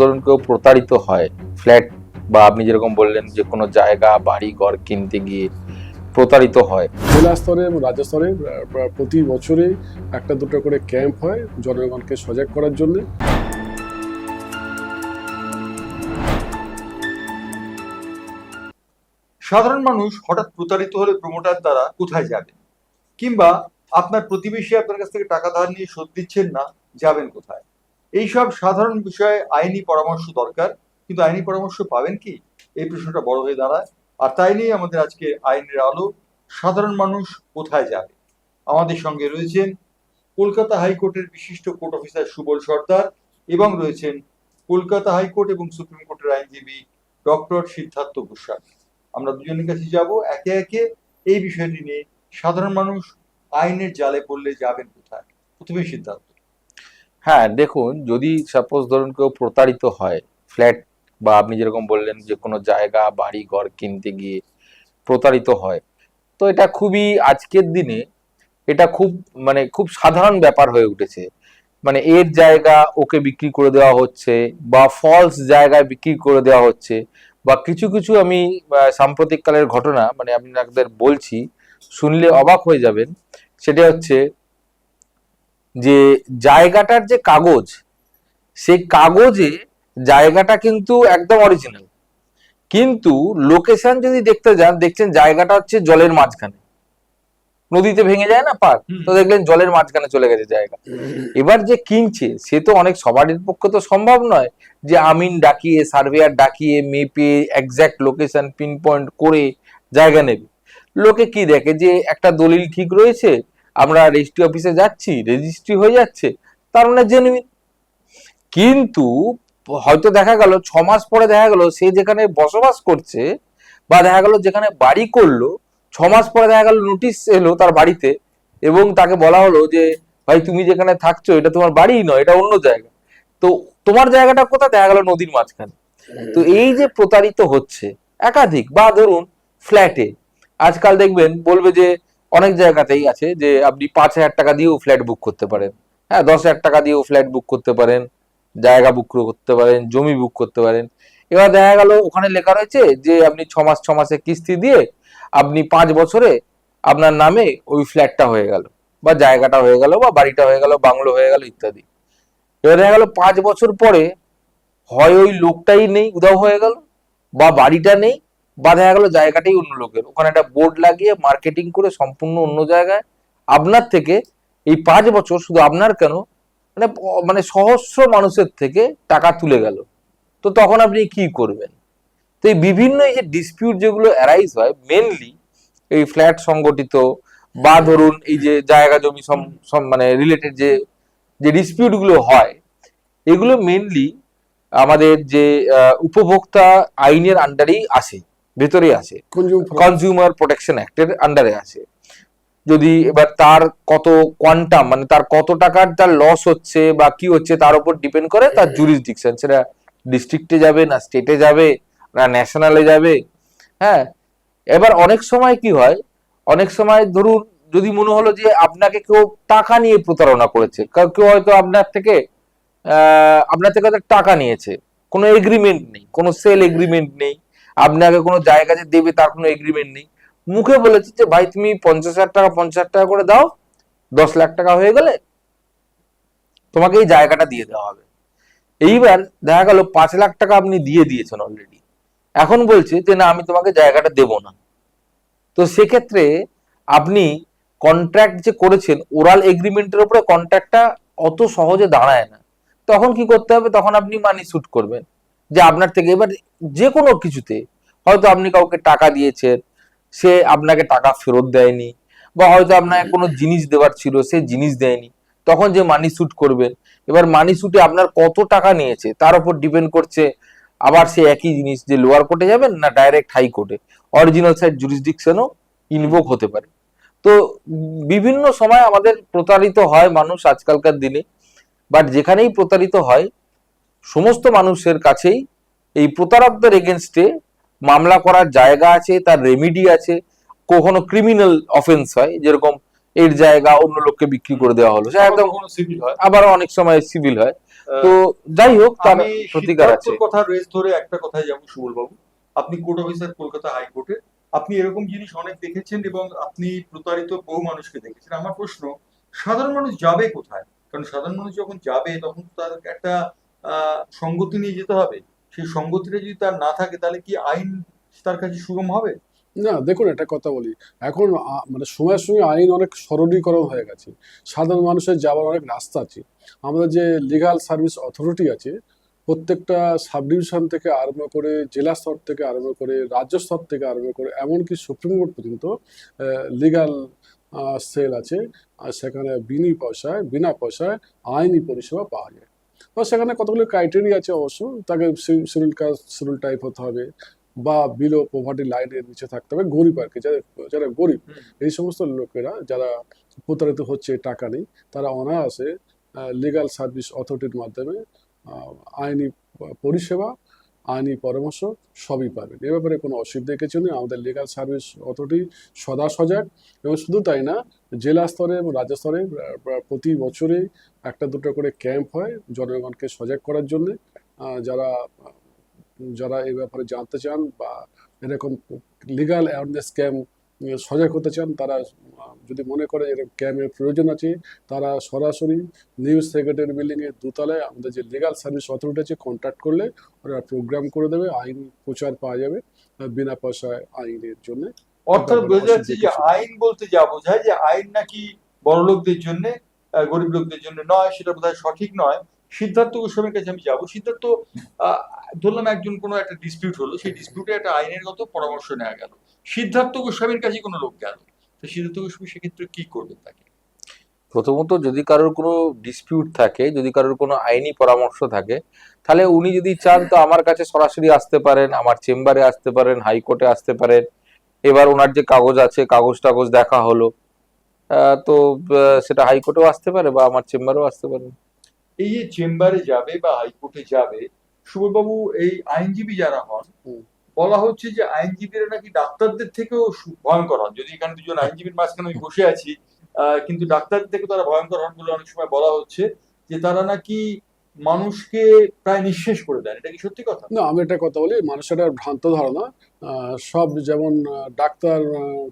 ধরুন কেউ প্রতারিত হয়। ফ্ল্যাট বা আপনি যেরকম বললেন যে কোনো জায়গা বাড়ি ঘর কিনতে গিয়ে প্রতারিত হয়। জেলা স্তরে এবং রাজ্য স্তরে প্রতি বছরে একটা দুটো করে ক্যাম্প হয় জনগণকে সজাগ করার জন্য। সাধারণ মানুষ হঠাৎ প্রতারিত হলে প্রমোটার দ্বারা কোথায় যাবে? কিংবা আপনার প্রতিবেশী আপনার কাছ থেকে টাকা ধার নিয়ে শোধ দিচ্ছেন না যাবেন কোথায়? এইসব সাধারণ বিষয়ে আইনি পরামর্শ দরকার, কিন্তু আইনি পরামর্শ পাবেন কি? এই প্রশ্নটা বড় হয়ে দাঁড়ায়। আর তাই নিয়ে আমাদের আজকে আইনের আলো, সাধারণ মানুষ কোথায় যাবে? আমাদের সঙ্গে রয়েছেন কলকাতা হাইকোর্টের বিশিষ্ট কোর্ট অফিসার সুবল সর্দার এবং রয়েছেন কলকাতা হাইকোর্ট এবং সুপ্রিম কোর্টের আইনজীবী ডক্টর সিদ্ধার্থ গোস্বামী। আমরা দুজনের কাছে যাব, একে একে এই বিষয়টি নিয়ে সাধারণ মানুষ আইনের জালে পড়লে যাবেন কোথায়? প্রথমে সিদ্ধান্ত হ্যাঁ দেখুন, যদি সাপোজ ধরুন কেউ প্রতারিত হয় ফ্ল্যাট বা আপনি যেরকম বললেন যে কোনো জায়গা, বাড়ি, ঘর কিনতে গিয়ে প্রতারিত হয়, তো এটা খুবই আজকের দিনে এটা খুব মানে খুব সাধারণ ব্যাপার হয়ে উঠেছে। মানে এর জায়গা ওকে বিক্রি করে দেওয়া হচ্ছে বা ফলস জায়গায় বিক্রি করে দেওয়া হচ্ছে বা কিছু কিছু আমি সাম্প্রতিককালের ঘটনা মানে আপনাদের বলছি, শুনলে অবাক হয়ে যাবেন। সেটা হচ্ছে যে জায়গাটার যে কাগজ সেই কাগজে জায়গাটা কিন্তু একদম অরিজিনাল কিন্তু লোকেশন যদি দেখতে যান দেখছেন জায়গাটা হচ্ছে জলের মাঝখানে। নদীতে ভেঙে যায় না পার? তো দেখলেন জলের মাঝখানে চলে গেছে জায়গা। এবার যে কিনছে সে তো অনেক সবারই পক্ষে তো সম্ভব নয় যে আমিন ডাকিয়ে সার্ভেয়ার ডাকিয়ে মেপে একজ্যাক্ট লোকেশন পিন পয়েন্ট করে জায়গা নেবে। লোকে কি দেখে যে একটা দলিল ঠিক রয়েছে? আমরা রেজিস্ট্রি অফিসে যাচ্ছি রেজিস্ট্রি হয়ে যাচ্ছে তার মানে জেনুইন কিন্তু হয়তো দেখা গেল ছ মাস পরে দেখা গেল সে যেখানে বসবাস করছে বা দেখা গেল যেখানে বাড়ি করল ছ মাস পরে দেখা গেল নোটিশ এলো তার বাড়িতে এবং তাকে বলা হলো যে ভাই তুমি যেখানে থাকছো এটা তোমার বাড়ি নয় এটা অন্য জায়গা। তো তোমার জায়গাটা কোথায়? দেখা গেল নদীর মাঝখানে। তো এই যে প্রতারিত হচ্ছে একাধিক বা ধরুন ফ্ল্যাটে আজকাল দেখবেন বলবে যে অনেক জায়গাতেই আছে যে আপনি পাঁচ হাজার টাকা দিয়েও ফ্ল্যাট বুক করতে পারেন। হ্যাঁ দশ হাজার টাকা দিয়েও ফ্ল্যাট বুক করতে পারেন, জায়গা বুক করতে পারেন, জমি বুক করতে পারেন। এবার দেখা গেল ওখানে লেখা রয়েছে যে আপনি ছ মাস, ছ মাসে কিস্তি দিয়ে আপনি পাঁচ বছরে আপনার নামে ওই ফ্ল্যাটটা হয়ে গেল বা জায়গাটা হয়ে গেল বা বাড়িটা হয়ে গেল, বাংলো হয়ে গেল ইত্যাদি। এবার দেখা গেল পাঁচ বছর পরে হয় ওই লোকটাই নেই উদাও হয়ে গেল বা বাড়িটা নেই বা দেখা গেল, জায়গাটাই অন্য লোকের। ওখানে একটা বোর্ড লাগিয়ে মার্কেটিং করে সম্পূর্ণ অন্য জায়গায়। আপনার থেকে এই পাঁচ বছর শুধু আপনার কেন? মানে মানে সহস্র মানুষের থেকে টাকা তুলে গেল। তো তখন আপনি কি করবেন? তো এই বিভিন্ন এই যে ডিসপিউট যেগুলো অ্যারাইজ হয় মেনলি এই ফ্ল্যাট সংগঠিত বা ধরুন এই যে জায়গা জমি মানে রিলেটেড যে যে ডিসপিউটগুলো হয়, এগুলো মেনলি আমাদের যে উপভোক্তা আইনের আন্ডারেই আসে ভেতরে আছে। কনজিউমার প্রোটেকশন অ্যাক্টের আন্ডারে আছে। যদি এবার তার কত কোয়ান্টাম মানে তার কত টাকার তার লস হচ্ছে বা কি হচ্ছে তার উপর ডিপেন্ড করে তার জুরিসডিকশন সেটা ডিস্ট্রিক্টে যাবে না স্টেটে যাবে না ন্যাশনালে যাবে। হ্যাঁ এবার অনেক সময় কি হয় অনেক সময় ধরুন যদি মনে হলো যে আপনাকে কেউ টাকা নিয়ে প্রতারণা করেছে কারণ কেউ হয়তো আপনার থেকে আহ, আপনার থেকে টাকা নিয়েছে কোনো এগ্রিমেন্ট নেই কোনো সেল এগ্রিমেন্ট নেই। আপনাকে কোনো জায়গা যে দেবে তার কোনো এগ্রিমেন্ট নেই। মুখে বলেছে যে, ভাই, তুমি পঞ্চাশ হাজার টাকা, পঞ্চাশ হাজার টাকা করে দাও, দশ লাখ টাকা হয়ে গেলে তোমাকে এই জায়গাটা দিয়ে দেওয়া হবে। এইবার দেখা গেল পাঁচ লাখ টাকা আপনি দিয়ে দিয়েছেন অলরেডি এখন বলছে যে, না, আমি তোমাকে জায়গাটা দেব না। তো সেক্ষেত্রে আপনি কন্ট্রাক্ট যে করেছেন ওরাল এগ্রিমেন্টের উপরে কন্ট্রাক্টটা অত সহজে দাঁড়ায় না। তখন কি করতে হবে? তখন আপনি মানি শুট করবেন। যে আপনার থেকে, এবার যে কোনো কিছুতে, হয়তো আপনি কাউকে টাকা দিয়েছেন, সে আপনাকে টাকা ফেরত দেয়নি, বা হয়তো আপনাকে কোনো জিনিস দেওয়ার ছিল, সে জিনিস দেয়নি, তখন যে মানি শুট করবেন, এবার মানি শুটে আপনার কত টাকা নিয়েছে, তার উপর ডিপেন্ড করছে আবার সে একই জিনিস, যে লোয়ার কোর্টে যাবেন না ডাইরেক্ট হাই কোর্টে অরিজিনাল সাইড জুরিসডিকশনও ইনভোক হতে পারে। তো বিভিন্ন সময় আমাদের প্রতারিত হয় মানুষ আজকালকার দিনে বাট যেখানেই প্রতারিত হয় সমস্ত মানুষের কাছেই এই প্রতারকদের এগেনস্টে মামলা করার জায়গা আছে তার রেমিডি আছে। কখনো ক্রিমিনাল অফেন্স হয় যেরকম এর জায়গা অন্য লোককে বিক্রি করে দেওয়া হলো। একদম আবার অনেক সময় সিভিল হয়। তো যাই হোক তার প্রতিকার আছে। কথা রেস ধরে একটা কথাই যাব সুবল বাবু আপনি কোর্ট অফিসার কলকাতা হাইকোর্টে আপনি এরকম জিনিস অনেক দেখেছেন এবং আপনি প্রতারিত বহু মানুষকে দেখেছেন। আমার প্রশ্ন সাধারণ মানুষ যাবে কোথায়? কারণ সাধারণ মানুষ যখন যাবে তখন তার একটা সঙ্গতি নিয়ে যেতে হবে। সেই সঙ্গতিটা যদি তার না থাকে, তাহলে কি আইন তার কাছে সুগম হবে? না, দেখুন একটা কথা বলি। এখন মানে সময়ের সঙ্গে আইন অনেক সরলীকরণ হয়ে গেছে। সাধারণ মানুষের যাওয়ার অনেক রাস্তা আছে। আমাদের যে লিগাল সার্ভিস অথরিটি আছে, প্রত্যেকটা সাব ডিভিশন থেকে আরম্ভ করে জেলা স্তর থেকে আরম্ভ করে রাজ্য স্তর থেকে আরম্ভ করে, এমনকি সুপ্রিম কোর্ট পর্যন্ত লিগাল সেল আছে। আর সেখানে বিনি পয়সায়, বিনা পয়সায় আইনি পরিষেবা পাওয়া যায়। তো সেখানে কতগুলো ক্রাইটেরিয়া আছে অবশ্য তাকে শিডিউল কাস্ট শিডিউল টাইপ হতে হবে বা বিলো পোভার্টি লাইনের নিচে থাকতে হবে গরিব আর কি যারা যারা গরিব এই সমস্ত লোকেরা যারা প্রতারিত হচ্ছে টাকা নেই তারা অনায়াসে লিগাল সার্ভিস অথরিটির মাধ্যমে আইনি পরিষেবা আইনি পরামর্শ সবই পাবেন। এ ব্যাপারে কোনো অসুবিধা কিছু নেই। আমাদের লিগাল সার্ভিস অথরিটি সদা সজাগ এবং শুধু তাই না, জেলা স্তরে এবং রাজ্য স্তরে প্রতি বছরে একটা দুটো করে ক্যাম্প হয় জনগণকে সজাগ করার জন্য। যারা যারা এ ব্যাপারে জানতে চান বা এরকম লিগাল অ্যাওয়ারনেস ক্যাম্প সজাগ হতে চান তারা যদি মনে করে এরকম ক্যাম্পের প্রয়োজন আছে তারা সরাসরি নিউজ সেক্রেটারি বিল্ডিং এর দোতলায় আমাদের যে লিগাল সার্ভিস অথরিটি আছে কন্ট্যাক্ট করলে ওরা প্রোগ্রাম করে দেবে আইন প্রচার পাওয়া যাবে বিনা পয়সায় আইনের জন্য অর্থাৎ বোঝা যাচ্ছে যে। আইন বলতে যা বোঝায় যে আইন নাকি বড় লোকদের জন্য গরিব লোকদের জন্য নয় সেটা বোধহয় সঠিক নয় সিদ্ধার্থ গোস্বামীর কাছে আমি যাব। সিদ্ধার্থ ধরলাম একজন কোনো একটা ডিসপিউট হলো, সেই ডিসপিউটে একটা আইনের গত পরামর্শ নেওয়া গেল। সিদ্ধার্থ গোস্বামীর কাছে কোনো লোক গেল। তো সিদ্ধার্থ গোস্বামী সেক্ষেত্রে কি করবেন তাকে? প্রথমত যদি কারোর কোনো ডিসপিউট থাকে, যদি কারোর কোনো আইনি পরামর্শ থাকে, তাহলে উনি যদি চান তো আমার কাছে সরাসরি আসতে পারেন, আমার চেম্বারে আসতে পারেন, হাইকোর্টে আসতে পারেন। এবার ওনার যে কাগজ আছে, কাগজ টাগজ দেখা হলো। তো সেটা হাইকোর্টেও আসতে পারে বা আমার চেম্বারেও আসতে পারে। এই যে চেম্বারে যাবে বা হাইকোর্টে যাবে সুবলবাবু এই আইনজীবী যারা হন বলা হচ্ছে যে আইনজীবীরা নাকি ডাক্তারদের থেকেও ভয়ঙ্কর হন। যদি এখানে দুজন আইনজীবীর মাঝখানে আমি বসে আছি আহ, কিন্তু ডাক্তারদের থেকে তারা ভয়ঙ্কর হন বলে অনেক সময় বলা হচ্ছে যে তারা নাকি মানুষকে প্রায় নিঃশেষ করে দেন। এটা কি সত্যি কথা? না আমি একটা কথা বলি মানুষের ভ্রান্ত ধারণা সব যেমন ডাক্তার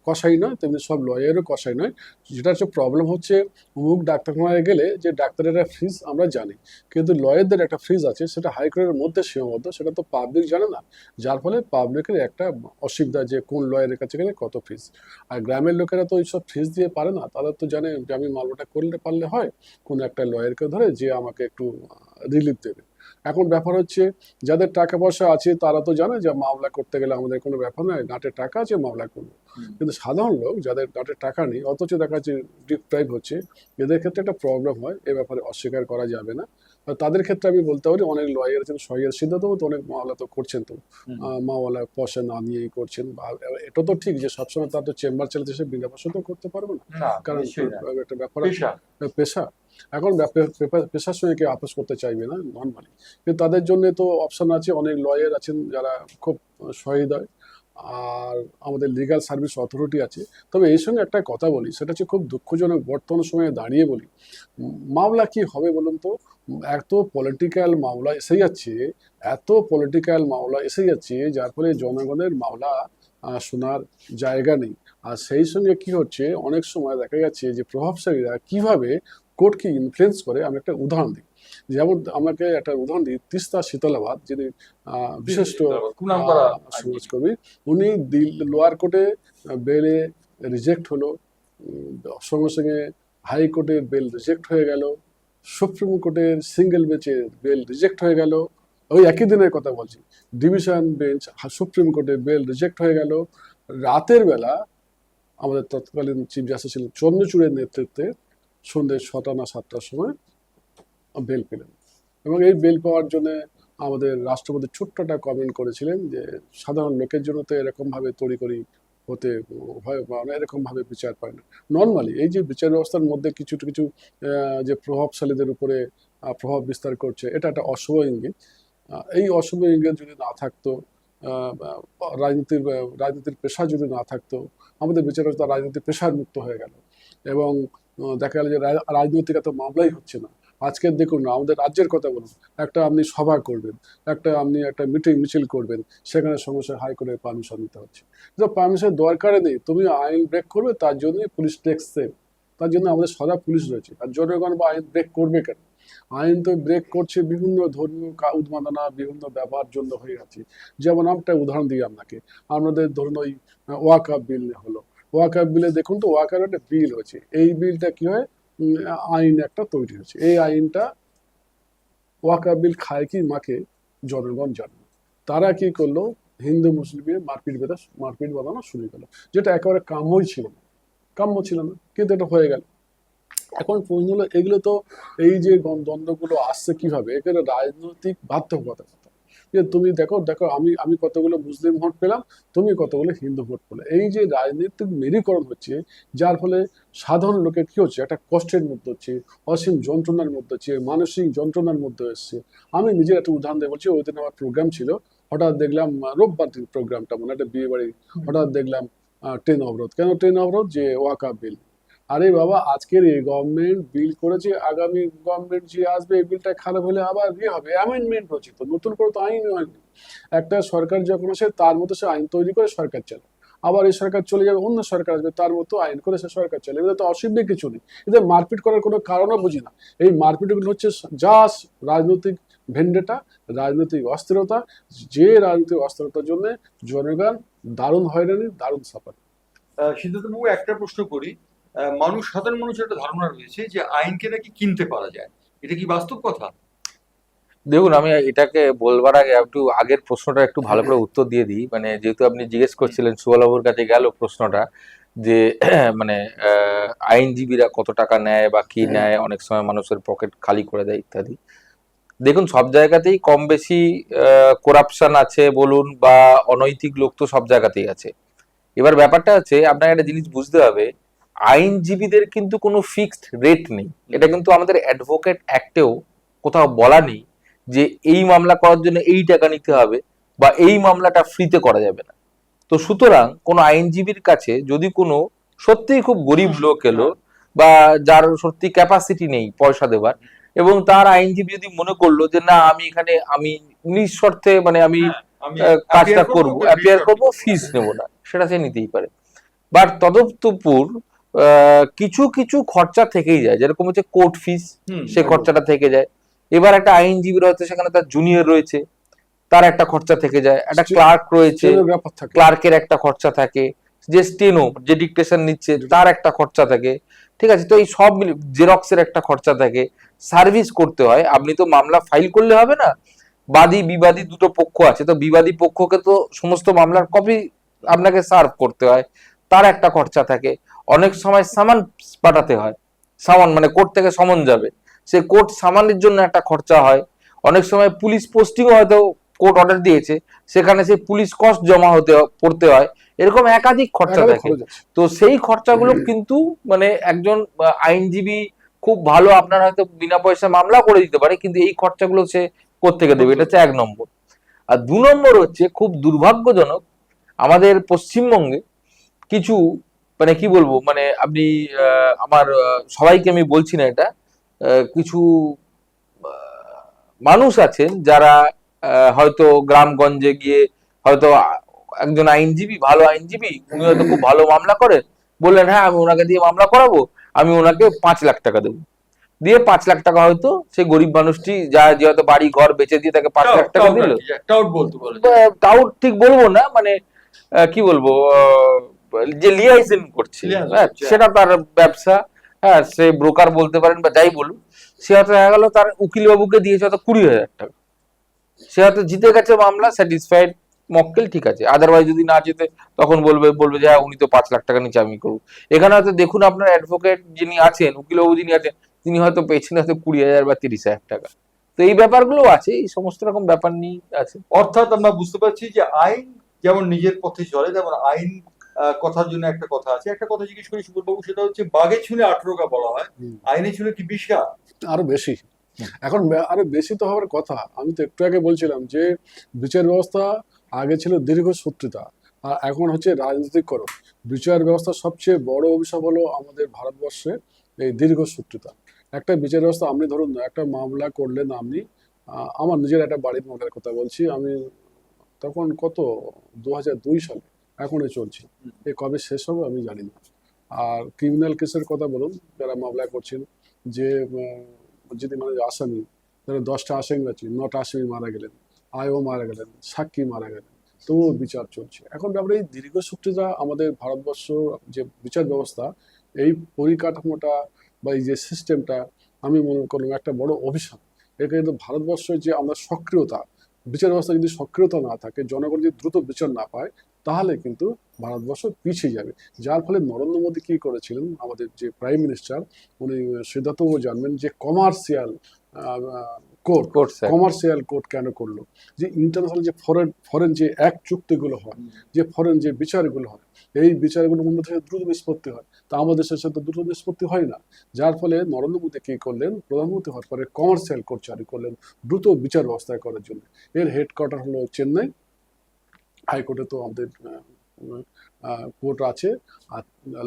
কষাই নয়, তেমনি সব লয়ারও কষাই নয়। যেটা হচ্ছে প্রবলেম হচ্ছে, অমুক ডাক্তারখানায় গেলে যে ডাক্তারের ফিস আমরা জানি, কিন্তু লয়ারদের একটা ফিজ আছে, সেটা হাইকোর্টের মধ্যে সীমাবদ্ধ, সেটা তো পাবলিক জানে না। যার ফলে পাবলিকের একটা অসুবিধা যে কোন লয়ারের কাছে গেলে কত ফিজ আর গ্রামের লোকেরা তো এইসব ফিজ দিয়ে পারে না, তারা তো জানে যে আমি মামলাটা করলে, পারলে হয়, কোনো একটা লয়ারকে ধরে যে আমাকে একটু রিলিফ দেবে। এখন ব্যাপার হচ্ছে যাদের টাকা পয়সা আছে তারা তো জানে যে মামলা করতে গেলে আমাদের কোনো ব্যাপার নয় গাঁটের টাকা আছে মামলা করব। কিন্তু সাধারণ লোক যাদের গাঁটের টাকা নেই অথচ দেখা যাচ্ছে ডিপ্রাইভ হচ্ছে এদের ক্ষেত্রে একটা প্রবলেম হয় এ ব্যাপারে অস্বীকার করা যাবে না। তাদের ক্ষেত্রে আমি বলতে পারি অনেক লয়ার আছেন সহিয়ার সিদ্ধান্ত তো অনেক মামলা তো করছেন তো। মামলা পয়সা না নিয়েই করছেন বা এটা তো ঠিক যে সবসময় তার তো চেম্বার চালাতে সে বিনা পয়সা তো করতে পারবে না। কারণ একটা ব্যাপার পেশা। এখন কেউ আপোষ করতে চাইবে না নর্মালি কিন্তু তাদের জন্য তো অপশন আছে, অনেক লয়ার আছেন যারা খুব সহৃদয় আর আমাদের লিগ্যাল সার্ভিস অথরিটি আছে। তবে এই সঙ্গে একটা কথা বলি, সেটা হচ্ছে খুব দুঃখজনক, বর্তমান সময়ে দাঁড়িয়ে বলি। মামলা কি হবে বলুন তো? এত পলিটিক্যাল মামলা এসে যাচ্ছে, এত পলিটিক্যাল মামলা এসে যাচ্ছে, যার ফলে জনগণের মামলা শোনার জায়গা নেই। আর সেই সঙ্গে কি হচ্ছে, অনেক সময় দেখা যাচ্ছে যে প্রভাবশালীরা কীভাবে কোর্টকে ইনফ্লুয়েন্স করে আমি একটা উদাহরণ দিই। যেমন আমাকে একটা উদাহরণ দিই তিস্তা শীতলাবাদ যিনি বিশিষ্ট আহ, উনি লোয়ার কোর্টে বেলে রিজেক্ট হলো সঙ্গে সঙ্গে হাইকোর্টে বেল রিজেক্ট হয়ে গেল সুপ্রিম কোর্টের সিঙ্গেল বেঞ্চে বেল রিজেক্ট হয়ে গেল ওই একই দিনের কথা বলছি ডিভিশন বেঞ্চ সুপ্রিম কোর্টে বেল রিজেক্ট হয়ে গেল রাতের বেলা আমাদের তৎকালীন চিফ জাস্টিস ছিলেন চন্দ্রচূড়ের নেতৃত্বে সন্ধ্যে ছটা না সাতটার সময় বেল পেলেন। এবং এই বেল পাওয়ার জন্য আমাদের রাষ্ট্রপতি ছোট্ট একটা কমেন্ট করেছিলেন যে, সাধারণ লোকের জন্য তো এরকমভাবে তৈরি করি হতে হয় বা এরকমভাবে বিচার পায় না নর্মালি এই যে বিচার ব্যবস্থার মধ্যে কিছু কিছু যে প্রভাবশালীদের উপরে প্রভাব বিস্তার করছে, এটা একটা অশুভ ইঙ্গিত। এই অশুভ ইঙ্গিত যদি না থাকতো রাজনীতির রাজনীতির পেশা যদি না থাকতো, আমাদের বিচার ব্যবস্থা রাজনীতির পেশার মুক্ত হয়ে গেল। এবং দেখা গেল যে রাজনৈতিক এত মামলাই হচ্ছে না। আজকের দেখুন না আমাদের রাজ্যের কথা বলুন, একটা আপনি সভা করবেন, একটা আপনি একটা মিটিং, মিছিল করবেন, সেখানে সমস্যা হাইকোর্টের পারমিশন নিতে হচ্ছে। তো পারমিশন দরকারে নেই, তুমি আইন ব্রেক করবে, তার জন্যই পুলিশ সেভ তার জন্য আমাদের সদা পুলিশ রয়েছে, আর জনগণ বা আইন ব্রেক করবে কেন? আইন তো ব্রেক করছে বিভিন্ন ধর্মীয় উন্মাদনা, বিভিন্ন ব্যাপার জন্য হয়ে গেছে যেমন আমি একটা উদাহরণ দিই আপনাকে, আমাদের ধরুন ওই ওয়াকাপ বিল হলো। ওয়াকাপ বিলে দেখুন তো, ওয়াকার একটা বিল হচ্ছে এই বিলটা কি হয়? আইন একটা তৈরি হচ্ছে এই আইনটা ওয়াকাপ বিল খায় কি মাকে? জনগণ জানে। তারা কি করল? হিন্দু, মুসলিমের মারপিট বেঁধা, মারপিট বাঁধানো শুরু করল। যেটা একেবারে কাম্যই ছিল না। কাম্য ছিল না। কিন্তু এটা হয়ে গেল। এখন প্রশ্ন হলো, এগুলো তো এই যে দ্বন্দ্বগুলো আসছে কীভাবে? এখানে রাজনৈতিক বাধ্যকতা যে তুমি দেখো দেখো আমি আমি কতগুলো মুসলিম ভোট পেলাম তুমি কতগুলো হিন্দু ভোট পেলে। এই যে রাজনৈতিক মেরুকরণ হচ্ছে যার ফলে সাধারণ লোকের কি হচ্ছে একটা কষ্টের মধ্যে হচ্ছে অসীম যন্ত্রণার মধ্যে হচ্ছে মানসিক যন্ত্রণার মধ্যে এসছে আমি নিজের একটা উদাহরণ দিয়ে বলছি ওই দিন আমার প্রোগ্রাম ছিল হঠাৎ দেখলাম রোববার দিন প্রোগ্রামটা মানে একটা বিয়ে বাড়ি হঠাৎ দেখলাম ট্রেন অবরোধ। কেন ট্রেন অবরোধ? যে ওয়াকা বিল। আরে বাবা, আজকের এই গভর্নমেন্ট বিল করেছে, আগামী গভর্নমেন্ট যে আসবে, এই বিলটা খারাপ হলে আবার ইয়ে হবে? অ্যামেন্ডমেন্ট হচ্ছে তো নতুন করে তো আইন হয়নি একটা সরকার যখন আসে, তার মতো সে আইন তৈরি করে সরকার চালায়। আবার এই সরকার চলে যাবে, অন্য সরকার আসবে, তার মতো আইন করে সে সরকার চলে এদের তো অসুবিধে কিছু নেই। এদের মারপিট করার কোনো কারণও বুঝি না। এই মারপিটগুলো হচ্ছে জাস্ট রাজনৈতিক ভেন্ডেটা রাজনৈতিক অস্থিরতা। যে রাজনৈতিক অস্থিরতার জন্য জনগণ দারুণ হয়রানি, দারুণ সাফার সিদ্ধার্থবাবু, একটা প্রশ্ন করি। মানুষ সাধারণ মানুষের একটা ধারণা রয়েছে যে আইনকে নাকি কিনতে পারা যায়। এটা কি বাস্তব কথা? দেখুন আমি এটাকে বলবার আগে একটু আগের প্রশ্নটা একটু ভালো করে উত্তর দিয়ে দিই। মানে যেহেতু আপনি জিজ্ঞেস করছিলেন সুবলবাবুর কাছে গেল প্রশ্নটা যে মানে আইনজীবীরা কত টাকা নেয় বা কি নেয় অনেক সময় মানুষের পকেট খালি করে দেয় ইত্যাদি। দেখুন সব জায়গাতেই কম বেশি করাপশন আছে বলুন বা অনৈতিক লোক তো সব জায়গাতেই আছে। এবার ব্যাপারটা হচ্ছে আপনাকে একটা জিনিস বুঝতে হবে আইনজীবীদের কিন্তু কোনো ফিক্সড রেট নেই। এটা কিন্তু আমাদের অ্যাডভোকেট অ্যাক্টেও কোথাও বলা নেই যে এই মামলা করার জন্য এই টাকা নিতে হবে বা এই মামলাটা ফ্রিতে করা যাবে না। তো সুতরাং কোনো আইনজীবীর কাছে যদি কোনো সত্যিই খুব গরিব লোক এলো বা যার সত্যি ক্যাপাসিটি নেই পয়সা দেবার এবং তার আইনজীবী যদি মনে করল যে না আমি এখানে আমি নিঃস্বার্থে মানে আমি আমি কাজটা করব অ্যাপিয়ার করব। ফিস নেব না সেটা সে নিতেই পারে। বাট তদপ্তপুর কিছু কিছু খরচা থেকেই যায়। যেরকম হচ্ছে কোর্ট ফিস সে খরচাটা থেকে যায়। এবার একটা আইনজীবী রয়েছে সেখানে তার জুনিয়র রয়েছে তার একটা খরচা থেকে যায়। একটা ক্লার্ক রয়েছে ক্লার্কের একটা খরচা থাকে যে স্টেনো যে ডিকটেশন নিচ্ছে তার একটা খরচা থাকে। ঠিক আছে তো এই সব মিলে জেরক্সের একটা খরচা থাকে। সার্ভিস করতে হয়। আপনি তো মামলা ফাইল করলে হবে না। বাদী বিবাদী দুটো পক্ষ আছে। তো বিবাদী পক্ষকে তো সমস্ত মামলার কপি আপনাকে সার্ভ করতে হয়। তার একটা খরচা থাকে। অনেক সময় সামান পাঠাতে হয়। সামান মানে কোর্ট থেকে সমন যাবে। সে কোর্ট সামানের জন্য একটা খরচা হয়। অনেক সময় পুলিশ পোস্টিংও হয়তো কোর্ট অর্ডার দিয়েছে সেখানে সেই পুলিশ কস্ট জমা হতে পড়তে হয়। এরকম একাধিক খরচা থাকে। তো সেই খরচাগুলো কিন্তু মানে একজন আইনজীবী খুব ভালো আপনার হয়তো বিনা পয়সা মামলা করে দিতে পারে কিন্তু এই খরচাগুলো সে কোত্থেকে দেবে? এটা হচ্ছে এক নম্বর। আর দু নম্বর হচ্ছে খুব দুর্ভাগ্যজনক আমাদের পশ্চিমবঙ্গে কিছু মানে কি বলব মানে আপনি আহ, আমার সবাইকে আমি বলছি না এটা কিছু মানুষ আছেন যারা হয়তো গ্রামগঞ্জে গিয়ে হয়তো একজন আইনজীবী ভালো আইনজীবী উনি হয়তো খুব ভালো মামলা করেন বললেন হ্যাঁ আমি ওনাকে দিয়ে মামলা করাবো আমি ওনাকে পাঁচ লাখ টাকা দেবো। দিয়ে পাঁচ লাখ টাকা হয়তো সেই গরিব মানুষটি যা যে হয়তো বাড়ি ঘর বেচে দিয়ে তাকে পাঁচ লাখ টাকা দিল। টাউট ঠিক বলব না মানে কি বলব আহ, যে লিয়াইজেন করছে হ্যাঁ, সেটা তার ব্যবসা হ্যাঁ সে ব্রোকার বলতে পারেন বা যাই বলুন সে হয়তো দেখা গেল তার উকিল বাবুকে দিয়েছে হয়তো কুড়ি হাজার টাকা। সে হয়তো জিতে গেছে মামলা স্যাটিসফাইড মক্কেল ঠিক আছে। আদারওয়াইজ যদি না যেতে তখন বলবে বলবে যে হ্যাঁ উনি তো পাঁচ লাখ টাকা নিচে আমি করব। এখানে হয়তো দেখুন আপনার অ্যাডভোকেট যিনি আছেন উকিল বাবু যিনি আছেন তিনি হয়তো পেয়েছেন হয়তো কুড়ি হাজার বা তিরিশ হাজার টাকা। তো এই ব্যাপারগুলো আছে এই সমস্ত রকম ব্যাপার নিয়ে আছে। অর্থাৎ আমরা বুঝতে পারছি যে আইন যেমন নিজের পথে চলে তেমন আইন কথার জন্য একটা কথা আছে। একটা কথা জিজ্ঞেস করি সুবলবাবু সেটা হচ্ছে বাঘে ছুঁলে আঠেরোকা বলা হয়। আইনে ছুঁলে কি বিশা আরও বেশি। এখন আরও বেশি তো হওয়ার কথা। আমি তো একটু আগে বলছিলাম যে বিচার ব্যবস্থা আগে ছিল দীর্ঘসূত্রিতা আর এখন হচ্ছে রাজনৈতিককরণ। বিচার ব্যবস্থা সবচেয়ে বড় অভিশাপ হলো আমাদের ভারতবর্ষে এই দীর্ঘ দীর্ঘসূত্রিতা। একটা বিচার ব্যবস্থা আপনি ধরুন না, একটা মামলা করলেন আপনি আমার নিজের একটা বাড়ির মামলার কথা বলছি। আমি তখন কত? দু দুই সালে। এখনও চলছে। এ কবে শেষ হবে আমি জানি না। আর ক্রিমিনাল কেসের কথা বলুন, যারা মামলা করছেন, যে যদি মানে আসামি ধরো দশটা আসামি আছে, নটা আসামি মারা গেলেন আয়ও মারা গেলেন, সাক্ষী মারা গেলেন, তবুও বিচার চলছে। এখন ব্যাপারে এই দীর্ঘ দীর্ঘসূত্রিতা আমাদের ভারতবর্ষ যে বিচার ব্যবস্থা, এই পরিকাঠামোটা বা এই যে সিস্টেমটা আমি মনে করলাম একটা বড় অভিশাপ। এটা কিন্তু ভারতবর্ষের যে আমরা সক্রিয়তা, বিচার ব্যবস্থা যদি সক্রিয়তা না থাকে, জনগণ যদি দ্রুত বিচার না পায় তাহলে কিন্তু ভারতবর্ষ পিছিয়ে যাবে। যার ফলে নরেন্দ্র মোদী কি করেছিলেন? আমাদের যে প্রাইম মিনিস্টার উনি সিদ্ধার্থবাবু জানবেন যে কমার্শিয়াল কোর্ট কমার্শিয়াল কোর্ট কেন করল? যে ইন্টারন্যাশনাল যে ফরেন ফরেন যে এক চুক্তিগুলো হয় যে ফরেন যে বিচারগুলো হয় এই বিচারগুলো অন্য দেশে দ্রুত নিষ্পত্তি হয়। তা আমাদের দেশের সাথে দ্রুত নিষ্পত্তি হয় না। যার ফলে নরেন্দ্র মোদী কি করলেন? প্রধানমন্ত্রী হওয়ার পরে কমার্শিয়াল কোর্ট চালু করলেন দ্রুত বিচার ব্যবস্থা করার জন্য। এর হেডকোয়ার্টার হলো চেন্নাই। হাইকোর্টে তো আমাদের কোর্ট আছে। আর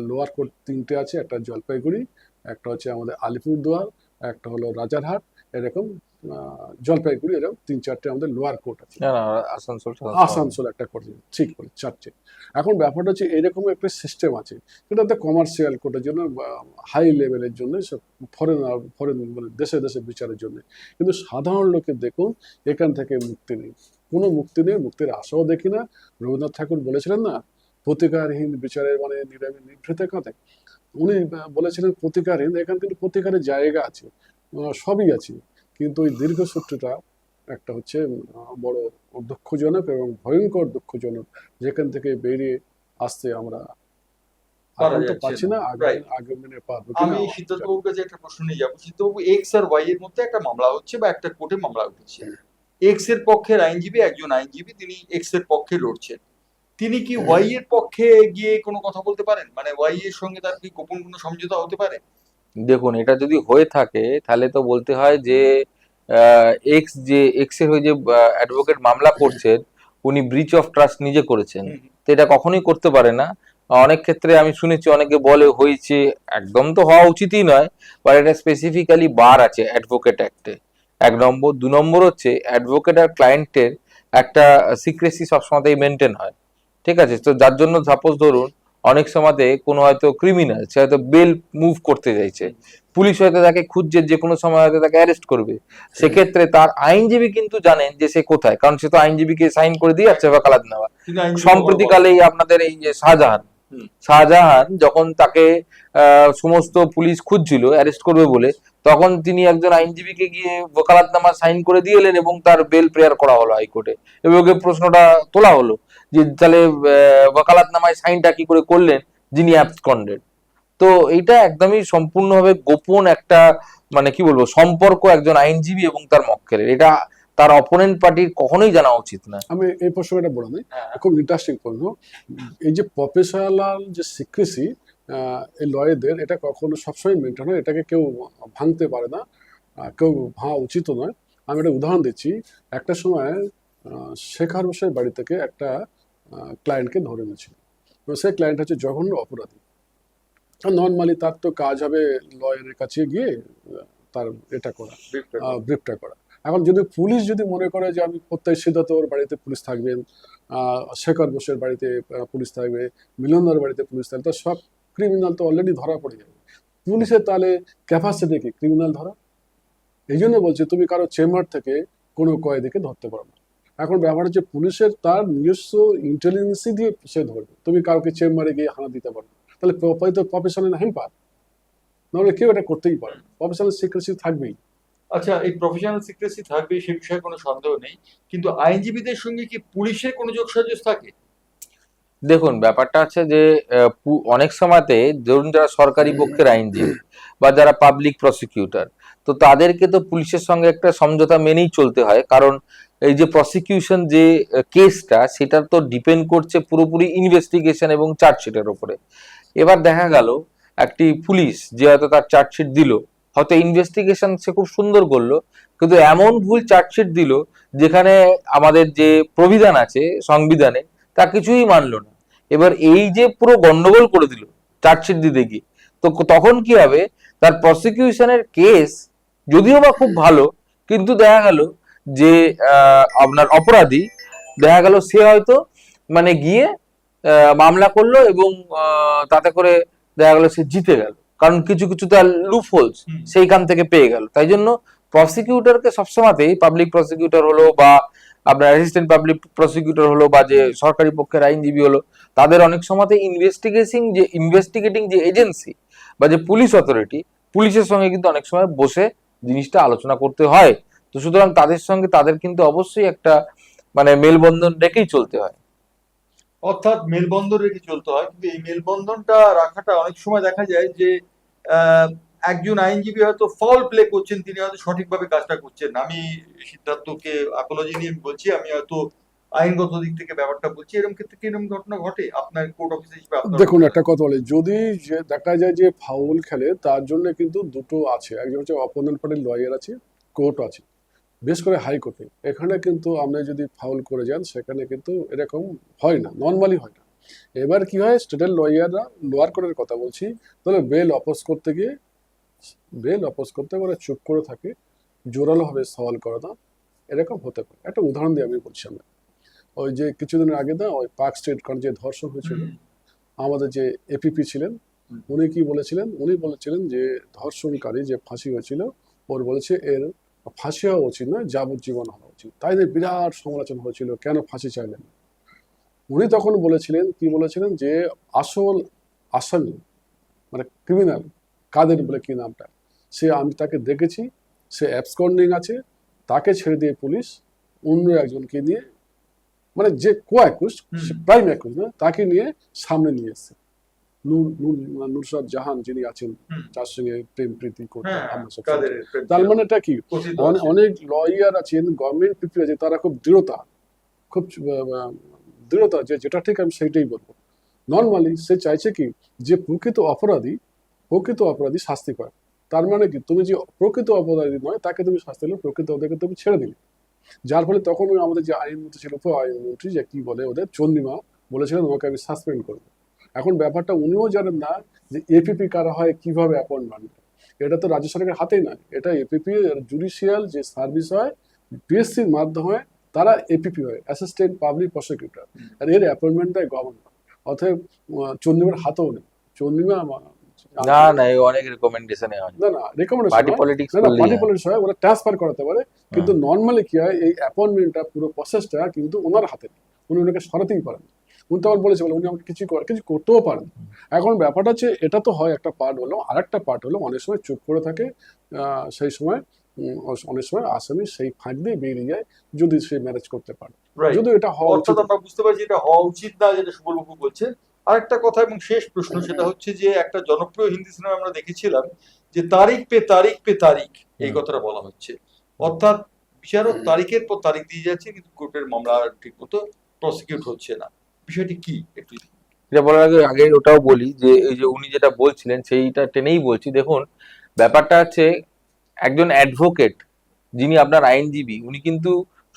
লোয়ার কোর্ট তিনটে আছে একটা জলপাইগুড়ি একটা হচ্ছে আমাদের আলিপুরদুয়ার একটা হলো রাজারহাট এরকম জলপাইগুড়ি এরকম তিন চারটে আমাদের লোয়ার কোর্ট আছে। আসানসোল আসানসোল একটা কোর্ট ঠিক বলে চারটে। এখন ব্যাপারটা হচ্ছে এরকম একটা সিস্টেম আছে। সেটাতে কমার্শিয়াল কোর্টের জন্য হাই লেভেলের জন্য ফরেন ফরেন মানে দেশে দেশে বিচারের জন্য। কিন্তু সাধারণ লোকে দেখুন এখান থেকে মুক্তি নেই। কোনো মুক্তি নেই মুক্তির আশাও দেখি না। রবীন্দ্রনাথ ঠাকুর বলেছিলেন না প্রতিকারহীন বিচারের মানে নিভৃতে কাঁধে উনি বলেছিলেন প্রতিকারহীন এখান কিন্তু প্রতিকারের জায়গা আছে সবই আছে। কিন্তু ওই দীর্ঘসূত্রটা একটা হচ্ছে বড় দুঃখজনক এবং ভয়ঙ্কর দুঃখজনক যেখান থেকে বেরিয়ে আসতে আমরা পাচ্ছি না। দিনে আমি কাছে একটা প্রশ্ন নিয়ে যাব। এক্স আর ওয়াই এর মধ্যে একটা মামলা হচ্ছে বা একটা কোর্টে মামলা উঠেছে। এক্সের পক্ষের আইনজীবী একজন আইনজীবী তিনি এক্সের পক্ষে লড়ছেন। তিনি কি ওয়াই এর পক্ষে গিয়ে কোনো কথা বলতে পারেন? মানে ওয়াই এর সঙ্গে তার কি গোপন কোনো সমঝোতা হতে পারে? দেখুন এটা যদি হয়ে থাকে তাহলে তো বলতে হয় যে এক্স যে এক্সের হয়ে যে অ্যাডভোকেট মামলা করছেন উনি ব্রিচ অফ ট্রাস্ট নিজে করেছেন। তো এটা কখনোই করতে পারে না। অনেক ক্ষেত্রে আমি শুনেছি অনেকে বলে হয়েছে একদম তো হওয়া উচিতই নয় বাট এটা স্পেসিফিক্যালি বার আছে অ্যাডভোকেট অ্যাক্টে এক নম্বর। দু নম্বর হচ্ছে অ্যাডভোকেট আর ক্লায়েন্টের একটা সিক্রেসি সবসময়তেই মেনটেন হয়। ঠিক আছে? তো যার জন্য সাপোজ ধরুন অনেক সময়তে কোনো হয়তো ক্রিমিনাল সে হয়তো বেল মুভ করতে চাইছে। পুলিশ হয়তো তাকে খুঁজছে যে কোনো সময় হয়তো তাকে অ্যারেস্ট করবে। সেক্ষেত্রে তার আইনজীবী কিন্তু জানেন যে সে কোথায় কারণ সে তো আইনজীবীকে সাইন করে দিয়ে যাচ্ছে ওকালাত নেওয়া। তিনি আইনজীবী সম্প্রতিকালেই আপনাদের এই যে শাহজাহান শাহজাহান যখন তাকে আহ, সমস্ত পুলিশ খুঁজছিল অ্যারেস্ট করবে বলে তখন তিনি একজন আইনজীবীকে গিয়ে ওকালাতনামা সাইন করে দিয়ে এলেন এবং তার বেল প্রেয়ার করা হলো হাইকোর্টে। এবং প্রশ্নটা তোলা হলো যে তাহলে ওকালাতনামায় সাইনটা কি করে করলেন যিনি অ্যাবসকন্ডেড? তো এটা একদমই সম্পূর্ণভাবে গোপন একটা মানে কি বলব সম্পর্ক একজন আইনজীবী এবং তার মক্কেলের। এটা তার অপোনেন্ট পার্টির কখনোই জানা উচিত না। আমি এই প্রসঙ্গটা বলে হ্যাঁ। খুব ইন্টারেস্টিং প্রশ্ন। এই যে প্রফেশনাল যে সিক্রেসি এই লয়েদের এটা কখনো সবসময় মেনটেন হয় এটাকে কেউ ভাঙতে পারে না কেউ ভাঙা উচিত নয়। আমি একটা উদাহরণ দিচ্ছি একটা সময় শেখার বসের বাড়ি থেকে একটা ক্লায়েন্টকে ধরে এনেছিল। সেই ক্লায়েন্ট হচ্ছে জঘন্য অপরাধী। নর্মালি তার তো কাজ হবে লয়ারের কাছে গিয়ে তার এটা করা। ব্রিফটা করা। এখন যদি পুলিশ যদি মনে করে যে আমি প্রত্যেক সিদ্ধার্থর বাড়িতে পুলিশ থাকবেন আহ, শেখর বোসের বাড়িতে পুলিশ থাকবে মিলনদার বাড়িতে পুলিশ থাকবে তো সব ক্রিমিনাল তো অলরেডি ধরা পড়ে যাবে। পুলিশের তাহলে ক্যাপাসিটি কি? ক্রিমিনাল ধরা? এই জন্য বলছে, তুমি কারও চেম্বার থেকে কোনো কয়েদিকে ধরতে পারো না। এখন ব্যাপার হচ্ছে, পুলিশের তার নিজস্ব ইন্টেলিজেন্সি দিয়ে সে ধরবে। তুমি কাউকে চেম্বারে গিয়ে হানা দিতে পারো তাহলে প্রফেশনাল হেল্পার নাহলে কেউ এটা করতেই পারে প্রফেশনাল সিক্রেসি থাকবেই। আচ্ছা এই প্রফেশনাল সিক্রেসি থাকবে, সে বিষয়ে কোনো সন্দেহ নেই। কিন্তু আইনজীবীদের সঙ্গে কি পুলিশের কোনো যোগসাজশ থাকে? দেখুন ব্যাপারটা আছে যে অনেক সময়তে ধরুন যারা সরকারি পক্ষের আইনজীবী বা যারা পাবলিক প্রসিকিউটর তো তাদেরকে তো পুলিশের সঙ্গে একটা সমঝোতা মেনেই চলতে হয়। কারণ এই যে প্রসিকিউশন যে কেসটা সেটা তো ডিপেন্ড করছে পুরোপুরি ইনভেস্টিগেশন এবং চার্জশিটের ওপরে এবার দেখা গেল একটি পুলিশ যে হয়তো তার চার্জশিট দিল হয়তো ইনভেস্টিগেশন সে খুব সুন্দর করল কিন্তু এমন ভুল চার্জশিট দিল যেখানে আমাদের যে প্রবিধান আছে সংবিধানে তা কিছুই মানলো না। এবার এই যে পুরো গন্ডগোল করে দিল চার্জশিট দিতে গিয়ে তো তখন কি হবে? তার প্রসিকিউশনের কেস যদিও বা খুব ভালো কিন্তু দেখা গেল যে আপনার অপরাধী দেখা গেল সে হয়তো মানে গিয়ে মামলা করল এবং আহ, তাতে করে দেখা গেল সে জিতে গেল। কারণ কিছু কিছু তার লুপ হোলস সেইখান থেকে পেয়ে গেল। তাই জন্য প্রসিকিউটরকে সবসময়তেই পাবলিক প্রসিকিউটর হলো বা আপনার অ্যাসিস্ট্যান্ট পাবলিক প্রসিকিউটর হলো বা যে সরকারি পক্ষের আইনজীবী হলো, তাদের অনেক সময়তে ইনভেস্টিগেশন যে ইনভেস্টিগেটিং যে এজেন্সি বা যে পুলিশ অথরিটি পুলিশের সঙ্গে কিন্তু অনেক সময় বসে জিনিসটা আলোচনা করতে হয়। তো সুতরাং তাদের সঙ্গে তাদের কিন্তু অবশ্যই একটা মানে মেলবন্ধন রেখেই চলতে হয়। অর্থাৎ মেলবন্ধন রেখে চলতে হয়, কিন্তু এই মেলবন্ধনটা রাখাটা অনেক সময় দেখা যায় যে একজন আইনজীবী হয়তো ফল প্লে করছেন, তিনি হয়তো সঠিকভাবে কাজটা করছেন আমি সিদ্ধার্থকে আপোলজি নিয়ে বলছি, আমি হয়তো আইনগত দিক থেকে ব্যাপারটা বলছি, এরকম ক্ষেত্রে কি এরকম ঘটনা ঘটে? আপনার কোর্ট অফিসে দেখুন, একটা কথা বলে, যদি দেখা যায় যে ফাউল খেলে, তার জন্য কিন্তু দুটো আছে। একজন হচ্ছে অপোনেন্ট পার্টির লয়ার আছে কোর্ট আছে, বেশ করে হাইকোর্টে এখানে কিন্তু আপনি যদি ফাউল করে যান, সেখানে কিন্তু এরকম হয় না নর্মালি হয় না। এবার কি হয় স্টেটের লয়াররা লোয়ার কোর্টের কথা বলছি, তাহলে বেল অপোজ করতে গিয়ে বেল অপোজ করতে ওরা চুপ করে থাকে জোরালোভাবে সওয়াল করে না এরকম হতে পারে। একটা উদাহরণ দিয়ে আমি বলছি আমরা। ওই যে কিছুদিন আগে না ওই পার্ক স্ট্রিট কারণ যে ধর্ষণ হয়েছিল আমাদের যে এপিপি ছিলেন উনি কি বলেছিলেন? উনি বলেছিলেন যে ধর্ষণকারী যে ফাঁসি হয়েছিল ওর বলেছে এর ফাঁসি হওয়া উচিত নয় যাবজ্জীবন হওয়া উচিত। তাই নিয়ে বিরাট সমালোচনা হয়েছিল কেন ফাঁসি চাইলেন? উনি তখন বলেছিলেন কি বলেছিলেন যে আসল আসামি মানে ক্রিমিনাল কাদের বলে কি নামটা? সে আমি তাকে দেখেছি সে অ্যাবসকন্ডিং আছে তাকে ছেড়ে দিয়ে পুলিশ অন্য একজনকে নিয়ে মানে যে কো অ্যাকুজ হুম। প্রাইম অ্যাকুজ না তাকে নিয়ে সামনে নিয়ে এসছে। নূর নূর নুসরাত জাহান যিনি আছেন তার সঙ্গে প্রেম প্রীতি করতে হ্যাঁ। তার মানে এটা কি? অনেক লয়ার আছেন গভর্নমেন্ট পিপল আছে তারা খুব দৃঢ়তা খুব দৃঢ়তা যে যেটা ঠিক আমি সেইটাই বলব। নর্মালি সে চাইছে কি যে প্রকৃত অপরাধী প্রকৃত অপরাধী শাস্তি পায় তার মানে কি? তুমি যে প্রকৃত অপরাধী নয় তাকে তুমি শাস্তি দিলে প্রকৃত অপরাধীকে তুমি ছেড়ে দিলে। যার ফলে তখন আমাদের যে আইনমন্ত্রী ছিল উপ আইনমন্ত্রী যে কি বলে ওদের চন্দ্রিমা বলেছিলেন ওকে আমি সাসপেন্ড করব। এখন ব্যাপারটা উনিও জানেন না যে এপিপি কারা হয় কীভাবে অ্যাপয়েন্টমেন্ট এটা তো রাজ্য সরকারের হাতেই নয়। এটা এপিপি জুডিশিয়াল যে সার্ভিস হয় পিএসসির মাধ্যমে তারা এপিপি হয় অ্যাসিস্ট্যান্ট পাবলিক প্রসিকিউটর আর এর অ্যাপয়েন্টমেন্ট গভর্নমেন্ট আহ, চন্দ্রিমার হাতেও নেই। চন্দ্রিমা না না এই অনেক রেকমেন্ডেশনে হয়। না না recommendation party politics party politics হয়। ওরা ট্রান্সফার করাতে পারে কিন্তু নর্মালি কি হয় এই অ্যাপয়েন্টমেন্টটা পুরো প্রসেসটা কিন্তু ওনার হাতে উনি ওনাকে সরাতেই পারেন উনি তখন বলেছে বলে উনি আমাকে কিছু করে কিছু করতেও পারেন এখন ব্যাপারটা হচ্ছে এটা তো হয় একটা পার্ট হলো আরেকটা পার্ট হলো অনেক সময় চুপ করে থাকে আহ, সেই সময় অনেক সময় আসামি সেই ফাঁক দিয়ে বেরিয়ে যায় যদি সে ম্যানেজ করতে পারে। যদি এটা হওয়া উচিত। আমরা বুঝতে পারছি এটা হওয়া উচিত না যেটা সুবলবাবু বলছে আরেকটা কথা এবং শেষ প্রশ্ন সেটা হচ্ছে যে একটা জনপ্রিয় হিন্দি সিনেমা আমরা দেখেছিলাম যে তারিখ পে তারিখ পে তারিখ এই কথাটা বলা হচ্ছে। অর্থাৎ বিচারক তারিখের পর তারিখ দিয়ে যাচ্ছে কিন্তু কোর্টের মামলা ঠিক মতো প্রসিকিউট হচ্ছে না। বিষয়টি কি একটু যেটা বলার আগে আগে ওটাও বলি যে এই যে উনি যেটা বলছিলেন সেইটা টেনেই বলছি। দেখুন ব্যাপারটা হচ্ছে একজন অ্যাডভোকেট যিনি আপনার আইনজীবী উনি কিন্তু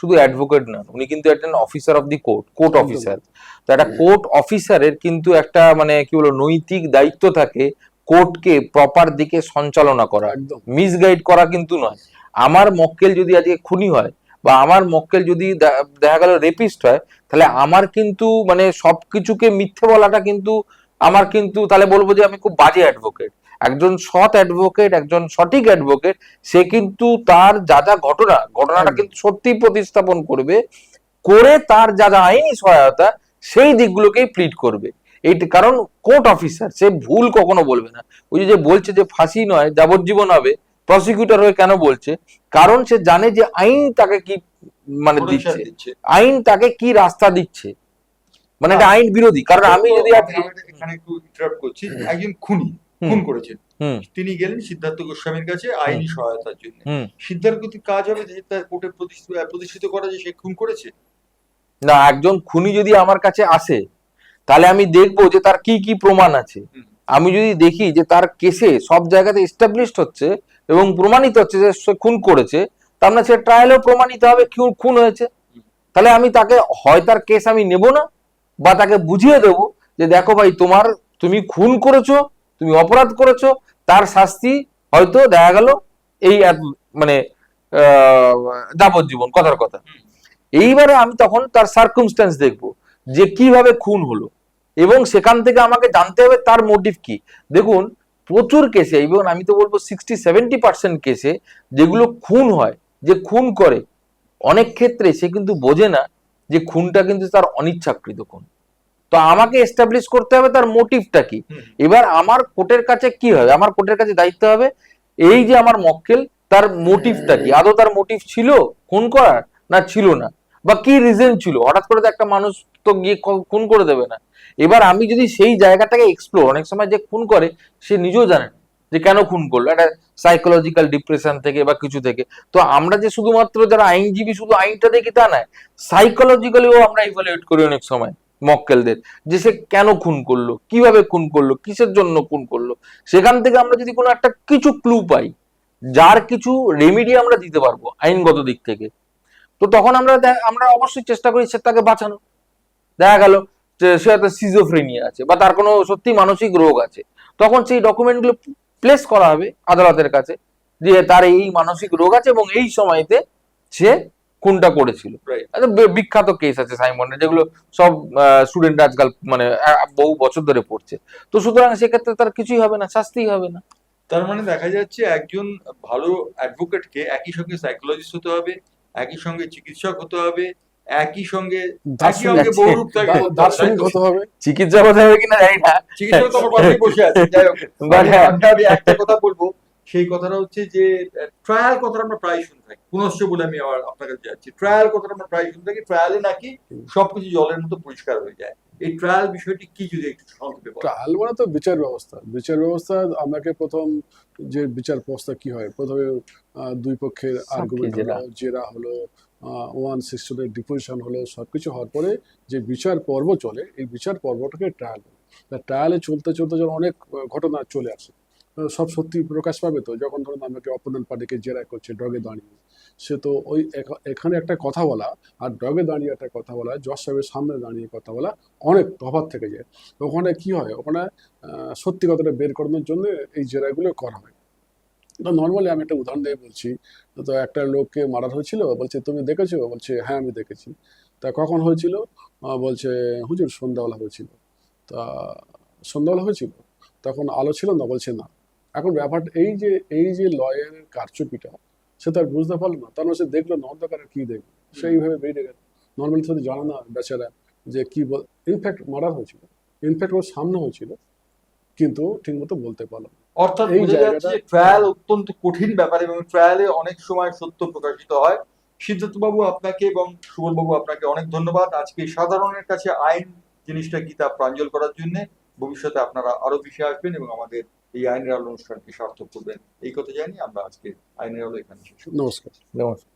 শুধু অ্যাডভোকেট নন উনি কিন্তু একজন officer of the court court officer তো একটা কোর্ট অফিসারের কিন্তু একটা মানে কি বলব নৈতিক দায়িত্ব থাকে কোর্টকে প্রপার দিকে সঞ্চালনা করা মিসগাইড করা কিন্তু নয়। আমার মক্কেল যদি আজকে খুনি হয় বা আমার মক্কেল যদি দেখা গেল রেপিস্ট হয় তাহলে আমার কিন্তু মানে সবকিছুকে মিথ্যে বলাটা কিন্তু আমার কিন্তু তাহলে বলব যে আমি খুব বাজে অ্যাডভোকেট একজন সৎ অ্যাডভোকেট একজন সঠিক অ্যাডভোকেট সে কিন্তু তার যা যা ঘটনা ঘটনাটা কিন্তু সত্যি প্রতিস্থাপন করবে করে তার যা যা আইনি সহায়তা সেই দিকগুলোকেই প্লিট করবে। এই কারণ কোর্ট অফিসার সে ভুল কখনো বলবে না। ওই যে- বলছে যে ফাঁসি নয় যাবজ্জীবন হবে প্রসিকিউটর হয়ে কেন বলছে? কারণ সে জানে যে আইন তাকে কি মানে দিচ্ছে। আইন তাকে কি রাস্তা দিচ্ছে? মানে এটা আইন বিরোধী। কারণ আমি যদি এখানে একটু ইন্টারাপ্ট করছি। একজন খুনি খুন করেছেন। তিনি গেলেন সিদ্ধার্থ গোস্বামীর কাছে আইনি সহায়তার জন্য। সিদ্ধার্থ কাজ হবে যে তার কোর্টে প্রতিষ্ঠিত করা যে সে খুন করেছে? না একজন খুনি যদি আমার কাছে আসে তাহলে আমি দেখব যে তার কি কি প্রমাণ আছে। আমি যদি দেখি যে তার কেসে সব জায়গাতে এস্টাবলিশড হচ্ছে এবং প্রমাণিত হচ্ছে যে সে খুন করেছে তার মানে সে ট্রায়ালেও প্রমাণিত হবে কি খুন হয়েছে। তাহলে আমি তাকে হয় তার কেস আমি নেব না বা তাকে বুঝিয়ে দেব যে দেখো ভাই তোমার তুমি খুন করেছ তুমি অপরাধ করেছ তার শাস্তি হয়তো দেখা গেল এই মানে আহ, যাবজ্জীবন কথার কথা। এইবারে আমি তখন তার সার্কুমস্টেন্স দেখব যে কীভাবে খুন হলো। এবং সেখান থেকে আমাকে জানতে হবে তার মোটিভ কি। দেখুন প্রচুর কেসে এবং আমি তো বলব সিক্সটি সেভেন্টি পার্সেন্ট কেসে যেগুলো খুন হয় যে খুন করে অনেক ক্ষেত্রে সে কিন্তু বোঝে না যে খুনটা কিন্তু তার অনিচ্ছাকৃত খুন। তো আমাকে এস্টাবলিশ করতে হবে তার মোটিভটা কি। এবার আমার কোর্টের কাছে কি হবে? আমার কোর্টের কাছে দায়িত্ব হবে এই যে আমার মক্কেল তার মোটিভটা কি? আদৌ তার মোটিভ ছিল খুন করার না ছিল না? বা কি রিজন ছিল? হঠাৎ করে তো একটা মানুষ তো গিয়ে খুন করে দেবে না। এবার আমি যদি সেই জায়গাটাকে এক্সপ্লোর অনেক সময় যে খুন করে সে নিজেও জানে যে কেন খুন করল। একটা সাইকোলজিক্যাল ডিপ্রেশন থেকে বা কিছু থেকে। তো আমরা যে শুধুমাত্র যারা আইনজীবী শুধু আইনটা দেখি তা নয় সাইকোলজিক্যালিও আমরা ইভালুয়েট করি অনেক সময়। মক্কেলদের, যে সে কেন খুন করল, কীভাবে খুন করল, কিসের জন্য খুন করল, সেখান থেকে আমরা যদি কোনো একটা কিছু ক্লু পাই, যার কিছু রেমিডি আমরা দিতে পারব আইনগত দিক থেকে, তো তখন আমরা আমরা অবশ্যই চেষ্টা করি সে তাকে বাঁচানো দেখা গেল সে একটা সিজোফ্রেনিয়া আছে বা তার কোনো সত্যি মানসিক রোগ আছে, তখন সেই ডকুমেন্টগুলো প্লেস করা হবে আদালতের কাছে, যে তার এই মানসিক রোগ আছে এবং এই সময়তে সে খুনটা করেছিল? বিখ্যাত কেস আছে সাইমনের যেগুলো সব স্টুডেন্ট আজকাল মানে বহু বছর ধরে পড়ছে। তো সুতরাং সেক্ষেত্রে তার কিছুই হবে না শাস্তিই হবে না। তার মানে দেখা যাচ্ছে একজন ভালো অ্যাডভোকেটকে একই সঙ্গে সাইকোলজিস্ট হতে হবে একই সঙ্গে চিকিৎসক হতে হবে একই সঙ্গে একই দার্শনিক বহুরূপ দার্শনিক হতে হবে। চিকিৎসা কথা হবে কিনা জানি না। চিকিৎসক তো আমার বসে আছে যাই হোক। হ্যাঁ। আমি একটা কথা বলব। সেই কথাটা হচ্ছে যে ট্রায়াল কথাটা আমরা প্রায় শুনে থাকি। পুনশ্চ বলে আমি আবার আপনার কাছে যাচ্ছি। ট্রায়াল কথাটা আমরা প্রায় শুনে থাকি। ট্রায়ালে নাকি সবকিছু জলের মতো পরিষ্কার হয়ে যায়। এই ট্রায়াল বিষয়টি কি যদি একটু সংক্ষেপে ট্রায়াল মানে তো বিচার ব্যবস্থা। বিচার ব্যবস্থা আমাকে প্রথম যে বিচার ব্যবস্থা কি হয়? প্রথমে আহ, দুই পক্ষের আর্গুমেন্ট জেরা। হলো জেরা হলো ওয়ান সিক্সটিনের ডিপোজিশন হলো সবকিছু হওয়ার পরে যে বিচার পর্ব চলে এই বিচার পর্বটাকে ট্রায়াল ট্রায়ালে চলতে চলতে যখন অনেক ঘটনা চলে আসে। সব সত্যি প্রকাশ পাবে তো? যখন ধরুন আমাকে অপোনেন্ট পার্টিকে জেরা করছে, ডগে দাঁড়িয়ে। সে তো ওই এখানে একটা কথা বলা আর ডগে দাঁড়িয়ে একটা কথা বলা, জজ সাহেবের সামনে দাঁড়িয়ে কথা বলা অনেক তফাৎ থেকে যায়। ওখানে কি হয়? ওখানে সত্যি কথাটা বের করানোর জন্য এই জেরাগুলো করা হয়। নর্মালি আমি একটা উদাহরণ দিয়ে বলছি, তো একটা লোককে মারা হয়েছিল, বলছে, তুমি দেখেছ? বলছে হ্যাঁ আমি দেখেছি। তা কখন হয়েছিল? বলছে, হুজুর, সন্ধ্যাবেলা হয়েছিল। তা সন্ধ্যাবেলা হয়েছিল? তখন আলো ছিল না? বলছে, না। এখন ব্যাপারটা এই যে এই যে লয়ের কারচুপিটা সে তার বুঝতে পারল না। তার মানে সে দেখল না অন্ধকারে কি দেখবে? সেইভাবে বেরিয়ে গেল। নর্মালি তো জানে না বেচারা যে কি বল ইনফ্যাক্ট মার্ডার হয়েছিল। ইনফ্যাক্ট ওর সামনে হয়েছিল কিন্তু ঠিকমতো বলতে পারল অর্থাৎ বোঝা যাচ্ছে যে ট্রায়াল অত্যন্ত কঠিন ব্যাপার এবং ট্রায়ালে অনেক সময় সত্য প্রকাশিত হয়। সিদ্ধার্থ বাবু আপনাকে এবং সুবল বাবু আপনাকে অনেক ধন্যবাদ। আজকে সাধারণের কাছে আইন জিনিসটা কি তা প্রাঞ্জল করার জন্য। ভবিষ্যতে আপনারা আরও বেশি আসবেন এবং আমাদের এই আইনের আলো অনুষ্ঠানকে সার্থক করবেন। এই কথা জানি আমরা আজকে আইনের আলো এখানে শেষ নমস্কার। নমস্কার।